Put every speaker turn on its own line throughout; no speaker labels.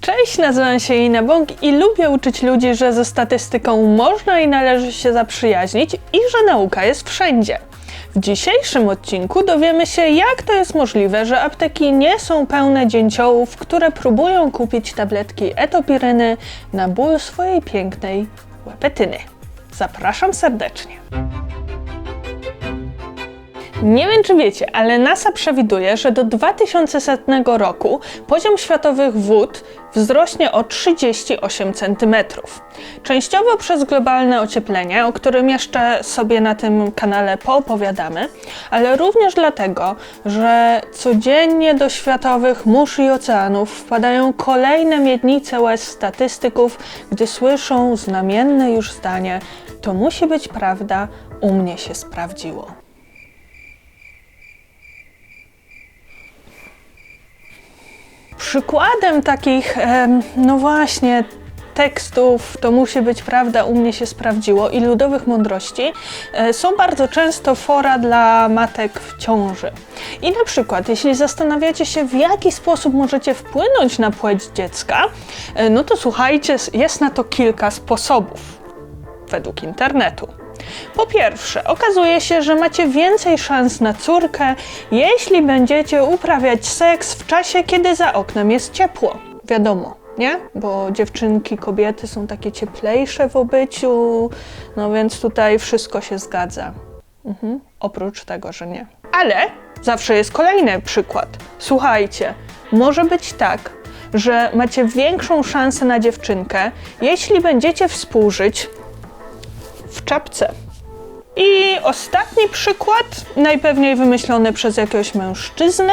Cześć, nazywam się Ina Bąk i lubię uczyć ludzi, że ze statystyką można i należy się zaprzyjaźnić i że nauka jest wszędzie. W dzisiejszym odcinku dowiemy się, jak to jest możliwe, że apteki nie są pełne dzięciołów, które próbują kupić tabletki etopiryny na ból swojej pięknej łepetyny. Zapraszam serdecznie. Nie wiem, czy wiecie, ale NASA przewiduje, że do 2100 roku poziom światowych wód wzrośnie o 38 cm. Częściowo przez globalne ocieplenie, o którym jeszcze sobie na tym kanale poopowiadamy, ale również dlatego, że codziennie do światowych mórz i oceanów wpadają kolejne miednice łez statystyków, gdy słyszą znamienne już zdanie: To musi być prawda, u mnie się sprawdziło. Przykładem takich, no właśnie, tekstów, to musi być prawda, u mnie się sprawdziło, i ludowych mądrości e, są bardzo często fora dla matek w ciąży. I na przykład, jeśli zastanawiacie się, w jaki sposób możecie wpłynąć na płeć dziecka, e, no to słuchajcie, jest na to kilka sposobów według internetu. Po pierwsze, okazuje się, że macie więcej szans na córkę, jeśli będziecie uprawiać seks w czasie, kiedy za oknem jest ciepło. Wiadomo, nie? Bo dziewczynki, kobiety są takie cieplejsze w obyciu, no więc tutaj wszystko się zgadza. Mhm. Oprócz tego, że nie. Ale zawsze jest kolejny przykład. Słuchajcie, może być tak, że macie większą szansę na dziewczynkę, jeśli będziecie współżyć w czapce. I ostatni przykład, najpewniej wymyślony przez jakiegoś mężczyznę.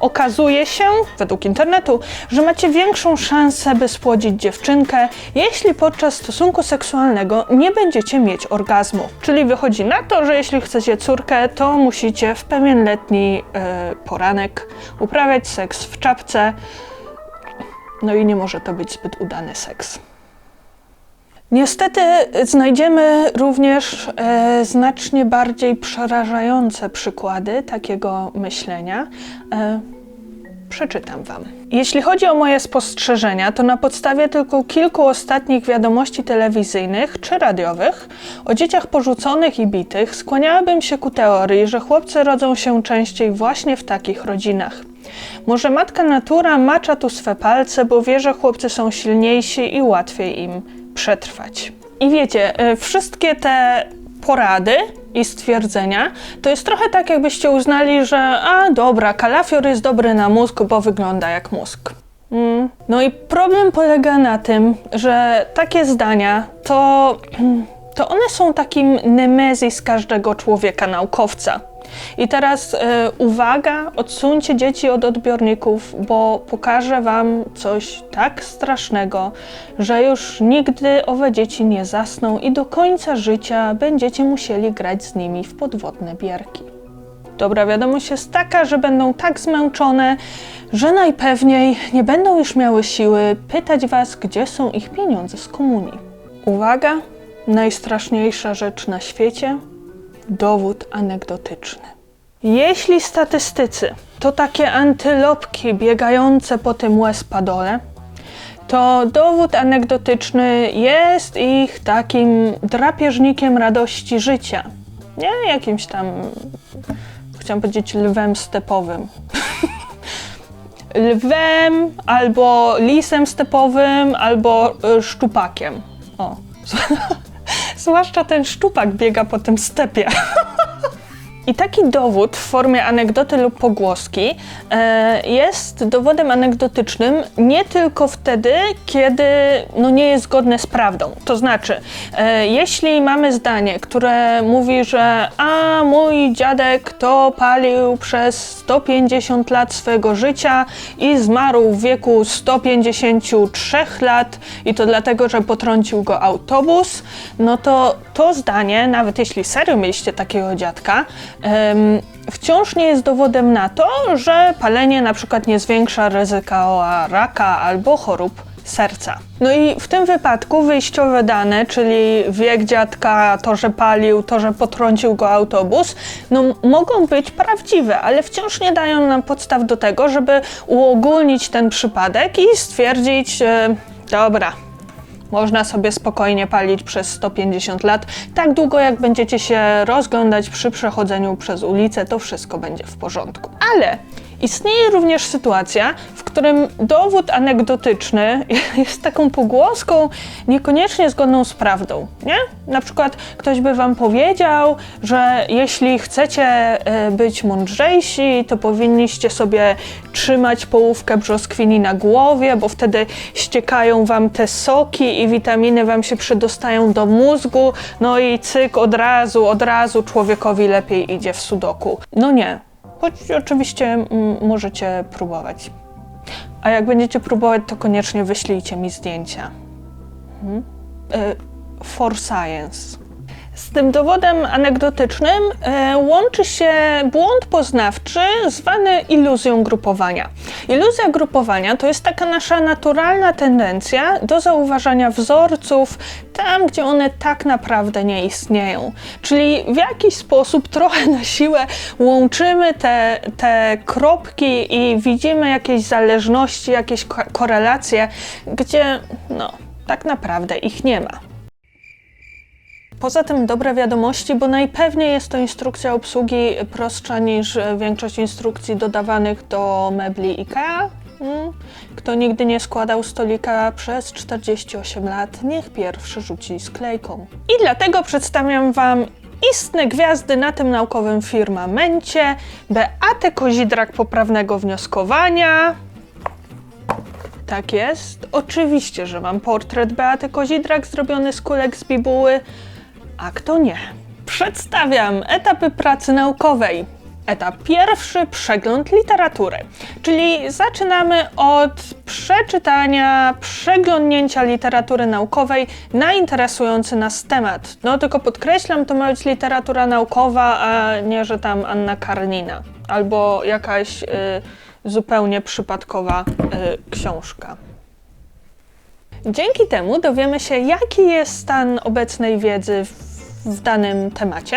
Okazuje się, według internetu, że macie większą szansę, by spłodzić dziewczynkę, jeśli podczas stosunku seksualnego nie będziecie mieć orgazmu. Czyli wychodzi na to, że jeśli chcecie córkę, to musicie w pewien letni e, poranek uprawiać seks w czapce. No i nie może to być zbyt udany seks. Niestety znajdziemy również e, znacznie bardziej przerażające przykłady takiego myślenia. E, przeczytam Wam. Jeśli chodzi o moje spostrzeżenia, to na podstawie tylko kilku ostatnich wiadomości telewizyjnych czy radiowych o dzieciach porzuconych i bitych skłaniałabym się ku teorii, że chłopcy rodzą się częściej właśnie w takich rodzinach. Może matka natura macza tu swe palce, bo wie, że chłopcy są silniejsi i łatwiej im przetrwać. I wiecie, y, wszystkie te porady i stwierdzenia, to jest trochę tak, jakbyście uznali, że a dobra, kalafior jest dobry na mózg, bo wygląda jak mózg. Mm. No i problem polega na tym, że takie zdania to, to one są takim nemezis każdego człowieka naukowca. I teraz e, uwaga, odsuńcie dzieci od odbiorników, bo pokażę Wam coś tak strasznego, że już nigdy owe dzieci nie zasną i do końca życia będziecie musieli grać z nimi w podwodne bierki. Dobra wiadomość jest taka, że będą tak zmęczone, że najpewniej nie będą już miały siły pytać Was, gdzie są ich pieniądze z komunii. Uwaga, najstraszniejsza rzecz na świecie dowód anegdotyczny. Jeśli statystycy to takie antylopki biegające po tym łespadole, to dowód anegdotyczny jest ich takim drapieżnikiem radości życia. Nie jakimś tam, chciałam powiedzieć, lwem stepowym. lwem, albo lisem stepowym, albo y, szczupakiem. O. Zwłaszcza ten szczupak biega po tym stepie. I taki dowód w formie anegdoty lub pogłoski e, jest dowodem anegdotycznym nie tylko wtedy, kiedy no, nie jest zgodne z prawdą. To znaczy, e, jeśli mamy zdanie, które mówi, że a mój dziadek to palił przez 150 lat swojego życia i zmarł w wieku 153 lat i to dlatego, że potrącił go autobus, no to to zdanie, nawet jeśli serio mieliście takiego dziadka, wciąż nie jest dowodem na to, że palenie na przykład nie zwiększa ryzyka raka albo chorób serca. No i w tym wypadku wyjściowe dane, czyli wiek dziadka, to, że palił, to, że potrącił go autobus, no mogą być prawdziwe, ale wciąż nie dają nam podstaw do tego, żeby uogólnić ten przypadek i stwierdzić, e, dobra, można sobie spokojnie palić przez 150 lat. Tak długo, jak będziecie się rozglądać przy przechodzeniu przez ulicę, to wszystko będzie w porządku. Ale istnieje również sytuacja, w którym dowód anegdotyczny jest taką pogłoską niekoniecznie zgodną z prawdą, nie? Na przykład ktoś by wam powiedział, że jeśli chcecie e, być mądrzejsi, to powinniście sobie trzymać połówkę brzoskwini na głowie, bo wtedy ściekają wam te soki i witaminy wam się przedostają do mózgu, no i cyk od razu, od razu człowiekowi lepiej idzie w sudoku. No nie, choć oczywiście mm, możecie próbować. A jak będziecie próbować, to koniecznie wyślijcie mi zdjęcia. Mhm. E, for science. Z tym dowodem anegdotycznym e, łączy się błąd poznawczy zwany iluzją grupowania. Iluzja grupowania to jest taka nasza naturalna tendencja do zauważania wzorców tam, gdzie one tak naprawdę nie istnieją. Czyli w jakiś sposób trochę na siłę łączymy te, te kropki i widzimy jakieś zależności, jakieś ko- korelacje, gdzie no, tak naprawdę ich nie ma. Poza tym dobre wiadomości, bo najpewniej jest to instrukcja obsługi prostsza niż e, większość instrukcji dodawanych do mebli IKEA. Mm. Kto nigdy nie składał stolika przez 48 lat, niech pierwszy rzuci sklejką. I dlatego przedstawiam Wam istne gwiazdy na tym naukowym firmamencie, Beatę Kozidrak poprawnego wnioskowania, tak jest. Oczywiście, że mam portret Beaty Kozidrak zrobiony z kulek z bibuły, a kto nie. Przedstawiam etapy pracy naukowej. Etap pierwszy przegląd literatury, czyli zaczynamy od przeczytania, przeglądnięcia literatury naukowej na interesujący nas temat. No tylko podkreślam, to ma być literatura naukowa, a nie, że tam Anna Karnina albo jakaś y, zupełnie przypadkowa y, książka. Dzięki temu dowiemy się, jaki jest stan obecnej wiedzy w, w danym temacie,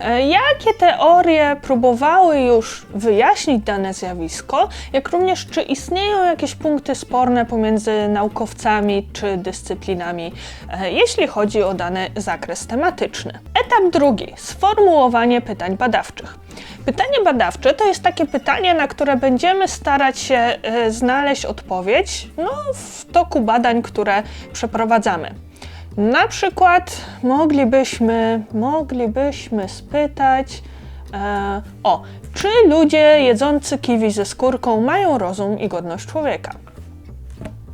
e, jakie teorie próbowały już wyjaśnić dane zjawisko, jak również czy istnieją jakieś punkty sporne pomiędzy naukowcami czy dyscyplinami, e, jeśli chodzi o dany zakres tematyczny. Etap drugi sformułowanie pytań badawczych. Pytanie badawcze to jest takie pytanie, na które będziemy starać się e, znaleźć odpowiedź no, w toku badań, które przeprowadzamy. Na przykład moglibyśmy, moglibyśmy spytać e, o, czy ludzie jedzący kiwi ze skórką mają rozum i godność człowieka?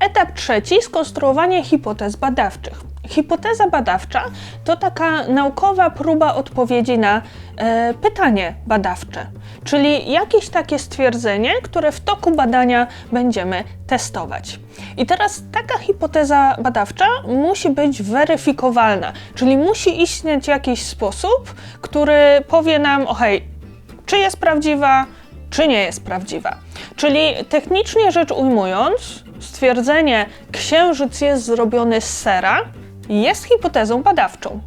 Etap trzeci skonstruowanie hipotez badawczych. Hipoteza badawcza to taka naukowa próba odpowiedzi na e, pytanie badawcze, czyli jakieś takie stwierdzenie, które w toku badania będziemy testować. I teraz taka hipoteza badawcza musi być weryfikowalna, czyli musi istnieć jakiś sposób, który powie nam, o hej, czy jest prawdziwa, czy nie jest prawdziwa. Czyli technicznie rzecz ujmując, stwierdzenie księżyc jest zrobiony z sera jest hipotezą badawczą.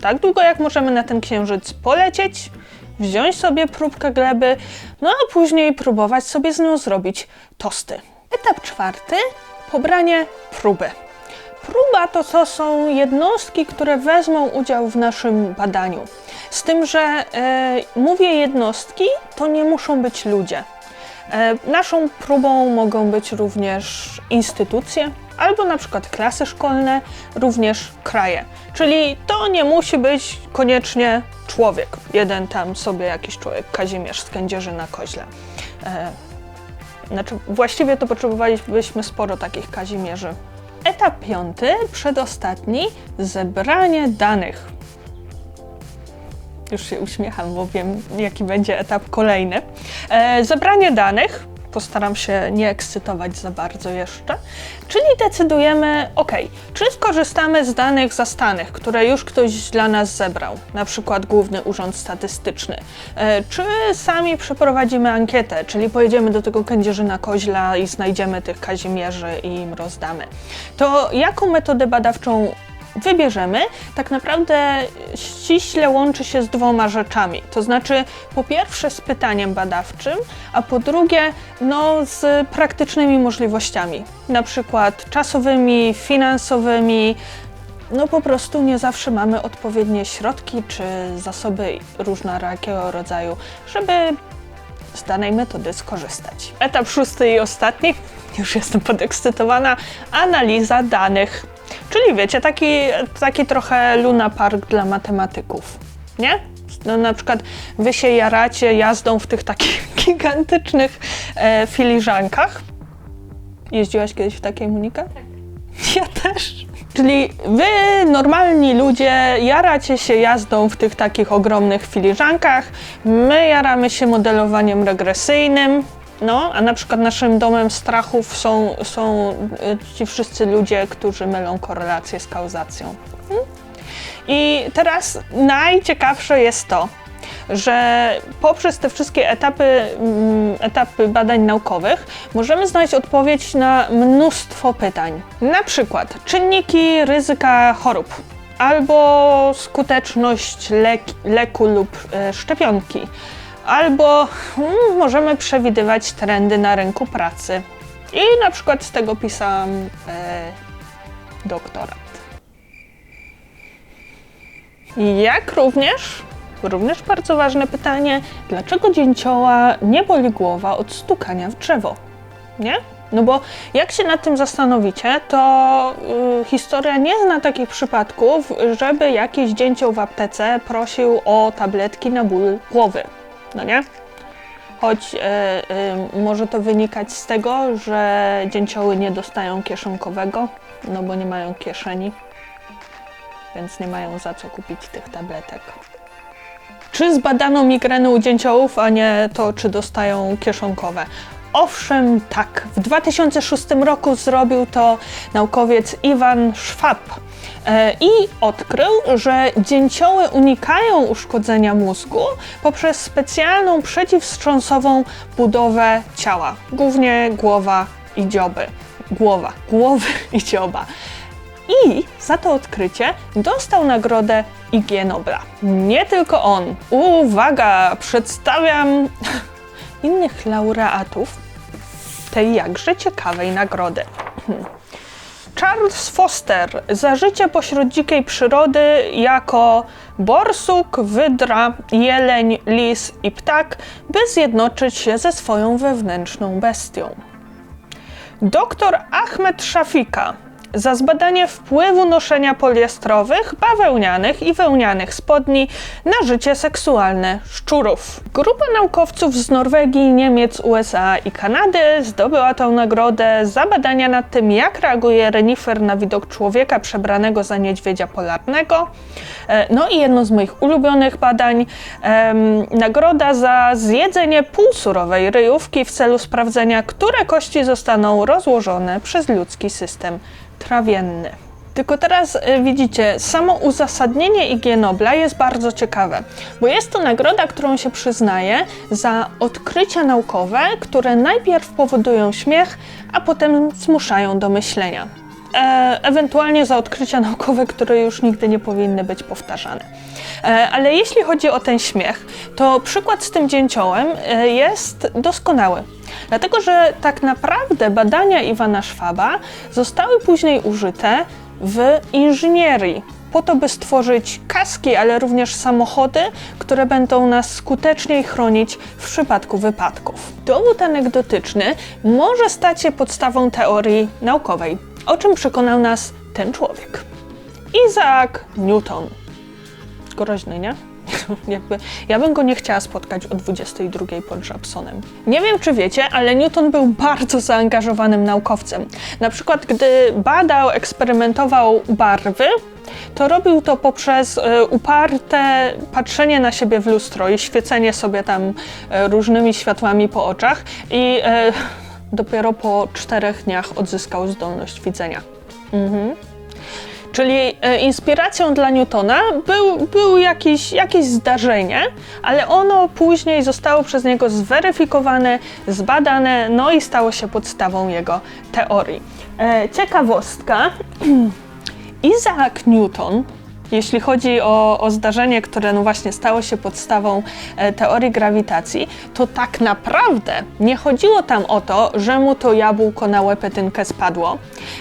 Tak długo jak możemy na ten księżyc polecieć, wziąć sobie próbkę gleby, no a później próbować sobie z nią zrobić tosty. Etap czwarty pobranie próby. Próba to, to są jednostki, które wezmą udział w naszym badaniu. Z tym, że e, mówię jednostki, to nie muszą być ludzie. E, naszą próbą mogą być również instytucje, albo na przykład klasy szkolne, również kraje. Czyli to nie musi być koniecznie człowiek. Jeden tam sobie jakiś człowiek, Kazimierz z Kędzierzy na Koźle. E, znaczy, właściwie to potrzebowalibyśmy sporo takich Kazimierzy. Etap piąty, przedostatni, zebranie danych. Już się uśmiecham, bo wiem, jaki będzie etap kolejny. E, zebranie danych Postaram się nie ekscytować za bardzo jeszcze. Czyli decydujemy, ok, czy skorzystamy z danych zastanych, które już ktoś dla nas zebrał, na przykład Główny Urząd Statystyczny, e, czy sami przeprowadzimy ankietę, czyli pojedziemy do tego Kędzierzyna Koźla i znajdziemy tych Kazimierzy i im rozdamy. To jaką metodę badawczą wybierzemy, tak naprawdę ściśle łączy się z dwoma rzeczami. To znaczy, po pierwsze z pytaniem badawczym, a po drugie, no, z praktycznymi możliwościami, na przykład czasowymi, finansowymi. No po prostu nie zawsze mamy odpowiednie środki czy zasoby różnorakiego rodzaju, żeby z danej metody skorzystać. Etap szósty i ostatni, już jestem podekscytowana, analiza danych. Czyli wiecie, taki, taki trochę Luna Park dla matematyków, nie? No, na przykład wy się jaracie jazdą w tych takich gigantycznych e, filiżankach. Jeździłaś kiedyś w takiej, Monika? Tak. Ja też. Czyli wy, normalni ludzie, jaracie się jazdą w tych takich ogromnych filiżankach, my jaramy się modelowaniem regresyjnym, no, a na przykład naszym domem strachów są, są y, ci wszyscy ludzie, którzy mylą korelację z kauzacją. Hmm? I teraz najciekawsze jest to, że poprzez te wszystkie etapy, mm, etapy badań naukowych możemy znaleźć odpowiedź na mnóstwo pytań. Na przykład czynniki ryzyka chorób albo skuteczność lek, leku lub e, szczepionki, albo mm, możemy przewidywać trendy na rynku pracy. I na przykład z tego pisałam e, doktorat. Jak również Również bardzo ważne pytanie, dlaczego dzięcioła nie boli głowa od stukania w drzewo? Nie? No bo jak się nad tym zastanowicie, to y, historia nie zna takich przypadków, żeby jakiś dzięcioł w aptece prosił o tabletki na ból głowy. No nie? Choć y, y, może to wynikać z tego, że dzięcioły nie dostają kieszonkowego, no bo nie mają kieszeni, więc nie mają za co kupić tych tabletek. Czy zbadano migreny u dzięciołów, a nie to, czy dostają kieszonkowe? Owszem, tak. W 2006 roku zrobił to naukowiec Iwan Schwab e, i odkrył, że dzięcioły unikają uszkodzenia mózgu poprzez specjalną przeciwwstrząsową budowę ciała, głównie głowa i dzioby. Głowa, głowy i dzioba i za to odkrycie dostał nagrodę IG Nobla. Nie tylko on. Uwaga, przedstawiam innych laureatów tej jakże ciekawej nagrody. Charles Foster za życie pośród dzikiej przyrody jako borsuk, wydra, jeleń, lis i ptak, by zjednoczyć się ze swoją wewnętrzną bestią. Doktor Ahmed Shafika za zbadanie wpływu noszenia poliestrowych, bawełnianych i wełnianych spodni na życie seksualne szczurów. Grupa naukowców z Norwegii, Niemiec, USA i Kanady zdobyła tę nagrodę za badania nad tym, jak reaguje renifer na widok człowieka przebranego za niedźwiedzia polarnego. E, no i jedno z moich ulubionych badań, em, nagroda za zjedzenie półsurowej ryjówki w celu sprawdzenia, które kości zostaną rozłożone przez ludzki system trawienny. Tylko teraz y, widzicie, samo uzasadnienie IG Nobla jest bardzo ciekawe, bo jest to nagroda, którą się przyznaje za odkrycia naukowe, które najpierw powodują śmiech, a potem zmuszają do myślenia. E, ewentualnie za odkrycia naukowe, które już nigdy nie powinny być powtarzane. E, ale jeśli chodzi o ten śmiech, to przykład z tym dzięciołem e, jest doskonały. Dlatego, że tak naprawdę badania Iwana Szwaba zostały później użyte w inżynierii, po to, by stworzyć kaski, ale również samochody, które będą nas skuteczniej chronić w przypadku wypadków. Dowód anegdotyczny może stać się podstawą teorii naukowej, o czym przekonał nas ten człowiek. Isaac Newton. Groźny, nie? Jakby, ja bym go nie chciała spotkać o 22 pod Żabsonem. Nie wiem, czy wiecie, ale Newton był bardzo zaangażowanym naukowcem. Na przykład, gdy badał, eksperymentował barwy, to robił to poprzez e, uparte patrzenie na siebie w lustro i świecenie sobie tam e, różnymi światłami po oczach i e, dopiero po czterech dniach odzyskał zdolność widzenia. Mhm. Czyli e, inspiracją dla Newtona był, był jakieś, jakieś zdarzenie, ale ono później zostało przez niego zweryfikowane, zbadane, no i stało się podstawą jego teorii. E, ciekawostka. Isaac Newton, jeśli chodzi o, o zdarzenie, które no właśnie stało się podstawą e, teorii grawitacji, to tak naprawdę nie chodziło tam o to, że mu to jabłko na łepetynkę spadło,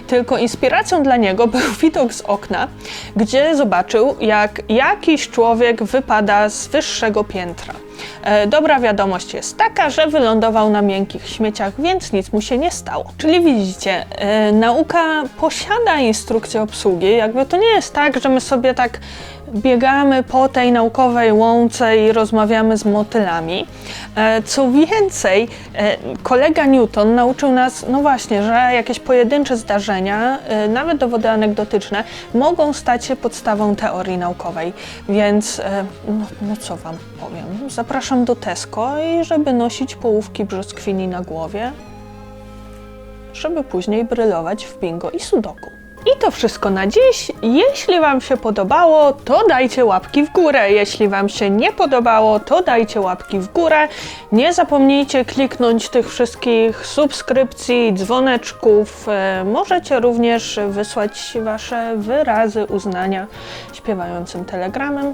tylko inspiracją dla niego był widok z okna, gdzie zobaczył, jak jakiś człowiek wypada z wyższego piętra. E, Dobra wiadomość jest taka, że wylądował na miękkich śmieciach, więc nic mu się nie stało. Czyli widzicie, e, nauka posiada instrukcję obsługi. Jakby to nie jest tak, że my sobie tak biegamy po tej naukowej łące i rozmawiamy z motylami. E, Co więcej, e, kolega Newton nauczył nas, no właśnie, że jakieś pojedyncze zdarzenia, e, nawet dowody anegdotyczne, mogą stać się podstawą teorii naukowej. Więc, no, no co wam powiem, zapraszam do Tesco i żeby nosić połówki brzoskwini na głowie, żeby później brylować w bingo i sudoku. I to wszystko na dziś. Jeśli Wam się podobało, to dajcie łapki w górę. Jeśli Wam się nie podobało, to dajcie łapki w górę. Nie zapomnijcie kliknąć tych wszystkich subskrypcji, dzwoneczków. E, Możecie również wysłać Wasze wyrazy uznania śpiewającym telegramem.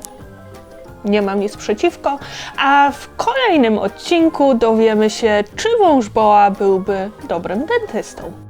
Nie mam nic przeciwko. A w kolejnym odcinku dowiemy się, czy wąż boa byłby dobrym dentystą.